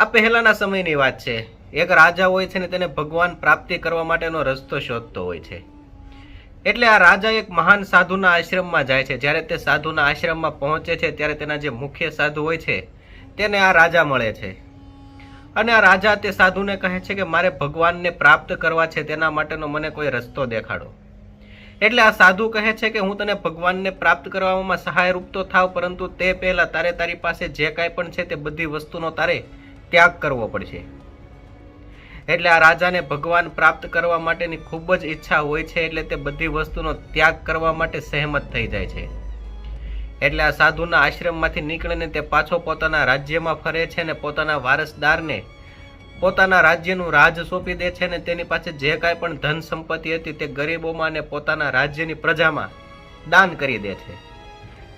આ પહેલાના સમયની વાત છે. એક રાજા હોય છે ને તેને ભગવાન પ્રાપ્તિ કરવા માટેનો રસ્તો શોધતો હોય છે. એટલે આ રાજા એક મહાન સાધુના આશ્રમમાં જાય છે. જ્યારે તે સાધુના આશ્રમમાં પહોંચે છે, ત્યારે તેના જે મુખ્ય સાધુ હોય છે, તેને આ રાજા મળે છે. અને આ રાજા તે સાધુને કહે છે કે, મારે ભગવાનને પ્રાપ્ત કરવા છે, તેના માટેનો મને કોઈ રસ્તો દેખાડો. એટલે આ સાધુ કહે છે કે, હું તને ભગવાનને પ્રાપ્ત કરવામાં સહાયરૂપ તો થાવ, પરંતુ તે પહેલાં તારે તારી પાસે જે કાંઈ પણ છે તે બધી વસ્તુનો તારે ત્યાગ કરવો પડશે. એટલે આ રાજાને ભગવાન પ્રાપ્ત કરવા માટેની ખૂબ જ ઈચ્છા હોય છે એટલે તે બધી વસ્તુનો ત્યાગ કરવા માટે સહેમત થઈ જાય છે. એટલે આ સાધુના આશ્રમમાંથી નીકળીને તે પાછો પોતાના રાજ્યમાં ફરે છે અને પોતાના વારસદારને પોતાના રાજ્યનું રાજ સોંપી દે છે અને તેની પાસે જે કાંઈ પણ ધન સંપત્તિ હતી તે ગરીબોમાં અને પોતાના રાજ્યની પ્રજામાં દાન કરી દે છે.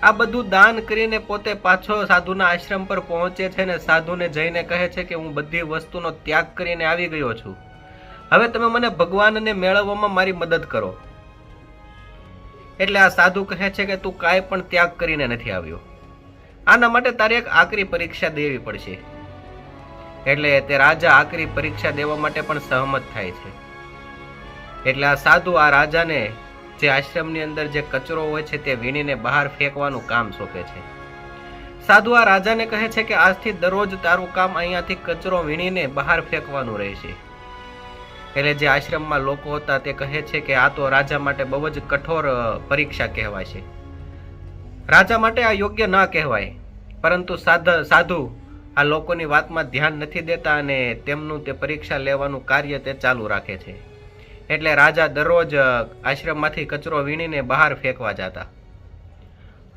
આ બધું દાન કરીને પોતે પાછો સાધુના આશ્રમ પર પહોંચે છે અને સાધુને જઈને કહે છે કે હું બધી વસ્તુનો ત્યાગ કરીને આવી ગયો છું. હવે તમે મને ભગવાનને મેળવવામાં મારી મદદ કરો. એટલે આ સાધુ કહે છે કે તું કાંઈ પણ ત્યાગ કરીને નથી આવ્યો. આના માટે તારે એક આકરી પરીક્ષા દેવી પડશે. એટલે તે રાજા આકરી પરીક્ષા દેવા માટે પણ સહમત થાય છે. એટલે આ સાધુ આ રાજાને જે આશ્રમની અંદર જે કચરો હોય છે તે વીણીને બહાર ફેંકવાનું કામ સોંપે છે. સાધુ આ રાજાને કહે છે કે આજથી દરરોજ તારું કામ અહીંયાથી કચરો વીણીને બહાર ફેંકવાનું રહેશે. એટલે જે આશ્રમમાં લોકો હતા તે કહે છે કે આ તો રાજા માટે બહુ જ કઠોર પરીક્ષા કહેવાય છે રાજા માટે આ યોગ્ય ન કહેવાય, પરંતુ સાધ, સાધુ આ લોકોની વાતમાં ધ્યાન નથી દેતા અને તેમનું તે પરીક્ષા લેવાનું કાર્ય તે ચાલુ રાખે છે. એટલે રાજા દરરોજ આશ્રમમાંથી કચરો વીણીને બહાર ફેંકવા જતા.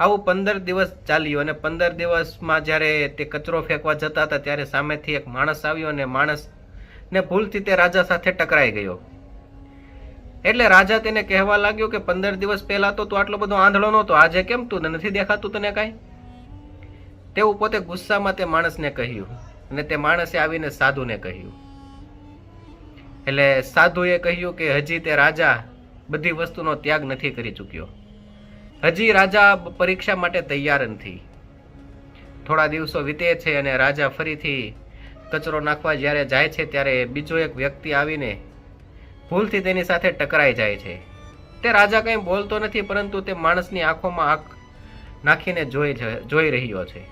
આવું પંદર દિવસ ચાલ્યું અને પંદર દિવસમાં જ્યારે તે કચરો ફેંકવા જતા હતા, ત્યારે સામેથી એક માણસ આવ્યો અને માણસ ને ભૂલથી તે રાજા સાથે ટકરાઈ ગયો. એટલે રાજા તેને કહેવા લાગ્યો કે, પંદર દિવસ પહેલા તો તું આટલો બધો આંધળો નહોતો, આજે કેમ તું? નથી દેખાતું તને કાંઈ? તેવું પોતે ગુસ્સામાં તે માણસને કહ્યું અને તે માણસે આવીને સાધુને કહ્યું એટલે સાધુએ કહ્યું કે હજી તે રાજા બધી વસ્તુનો ત્યાગ નથી કરી ચૂક્યો. હજી રાજા પરીક્ષા માટે તૈયાર નથી. થોડા દિવસો વીતે છે અને રાજા ફરીથી કચરો નાખવા જ્યારે જાય છે ત્યારે બીજો એક વ્યક્તિ આવીને ભૂલથી તેની સાથે ટકરાઈ જાય છે. તે રાજા કંઈ બોલતો નથી, પરંતુ તે માણસની આંખોમાં આંખ નાખીને જોઈ જોઈ રહ્યો છે.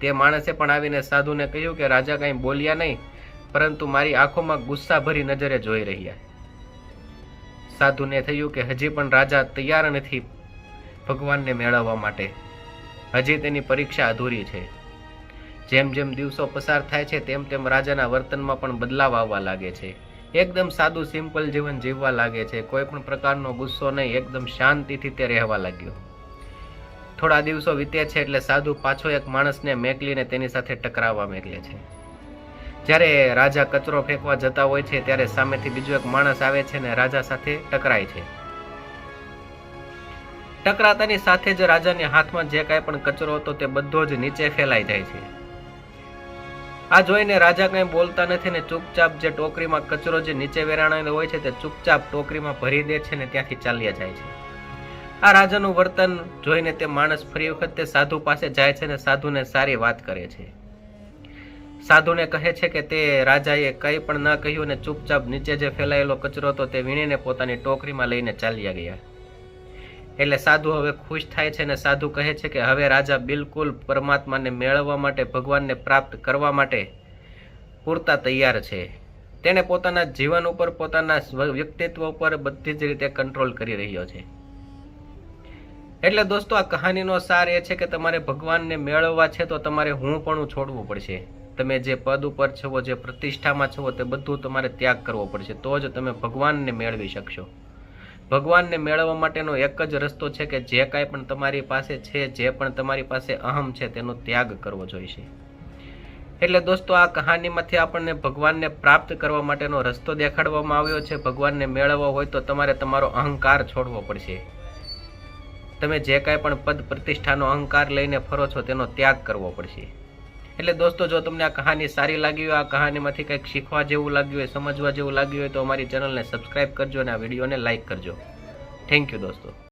તે માણસે પણ આવીને સાધુને કહ્યું કે રાજા કંઈ બોલ્યા નહીં પરંતુ મારી આંખોમાં ગુસ્સાભરી નજરે જોઈ રહ્યા. સાધુને થયું કે હજી પણ રાજા તૈયાર નથી ભગવાનને મેળવવા માટે. હજી તેની પરીક્ષા અધૂરી છે. જેમ જેમ દિવસો પસાર થાય છે, તેમ તેમ રાજાના વર્તનમાં પણ બદલાવ આવવા લાગે છે. એકદમ સાદું, સિમ્પલ જીવન જીવવા લાગે છે. કોઈ પણ પ્રકારનો ગુસ્સો નહીં, એકદમ શાંતિથી તે રહેવા લાગ્યો. થોડા દિવસો વીતે છે એટલે સાધુ પાછો એક માણસને મેકલીને તેની સાથે ટકરાવવા મેકલે છે. જ્યારે રાજા કચરો ફેંકવા જતા હોય છે, ત્યારે સામેથી બીજો એક માણસ આવે છે ને રાજા સાથે ટકરાય છે. ટકરાતાની સાથે જ રાજાની હાથમાં જે કાંઈ પણ કચરો હતો તે બધો જ નીચે ફેલાઈ જાય છે. આ જોઈને રાજા કંઈ બોલતા નથી ને ચૂપચાપ જે ટોકરીમાં કચરો જે નીચે વેરાણેલો હોય છે તે ચૂપચાપ ટોકરીમાં ભરી દે છે ને ત્યાંથી ચાલ્યા જાય છે. આ રાજાનું વર્તન જોઈને તે માણસ ફરી વખત તે સાધુ પાસે જાય છે ને સાધુને સારી વાત કરે છે. સાધુને કહે છે કે તે રાજાએ કંઈ પણ ન કહ્યું અને ચૂપચાપ નીચે જે ફેલાયેલો કચરો હતો તે વીણીને પોતાની ટોકરીમાં લઈને ચાલ્યા ગયા. એટલે સાધુ હવે ખુશ થાય છે અને સાધુ કહે છે કે હવે રાજા બિલકુલ પરમાત્માને મેળવવા માટે, ભગવાનને પ્રાપ્ત કરવા માટે પૂરતા તૈયાર છે. તેણે પોતાના જીવન ઉપર, પોતાના વ્યક્તિત્વ ઉપર બધી જ રીતે કંટ્રોલ કરી રહ્યો છે. એટલે દોસ્તો, આ કહાનીનો સાર એ છે કે તમારે ભગવાનને મેળવવા છે તો તમારે હું પણ છોડવું પડશે. તમે જે પદ ઉપર છો, જે પ્રતિષ્ઠામાં છો, તે બધું તમારે ત્યાગ કરવો પડશે. તો જ તમે ભગવાનને મેળવી શકશો. ભગવાનને મેળવવા માટેનો એક જ રસ્તો છે કે જે કાંઈ પણ તમારી પાસે છે, જે પણ તમારી પાસે અહમ છે, તેનો ત્યાગ કરવો જોઈશે. એટલે દોસ્તો, આ કહાનીમાંથી આપણને ભગવાનને પ્રાપ્ત કરવા માટેનો રસ્તો દેખાડવામાં આવ્યો છે. ભગવાનને મેળવવો હોય તો તમારે તમારો અહંકાર છોડવો પડશે. તમે જે કાંઈ પણ પદ પ્રતિષ્ઠાનો અહંકાર લઈને ફરો છો, તેનો ત્યાગ કરવો પડશે. એટલે દોસ્તો, જો તમને આ કહાની સારી લાગી હોય, આ કહાનીમાંથી કંઈક શીખવા જેવું લાગ્યું હોય, સમજવા જેવું લાગ્યું હોય, તો અમારી ચેનલને સબસ્ક્રાઇબ કરજો અને આ વિડીયોને લાઇક કરજો. થેન્ક યુ દોસ્તો.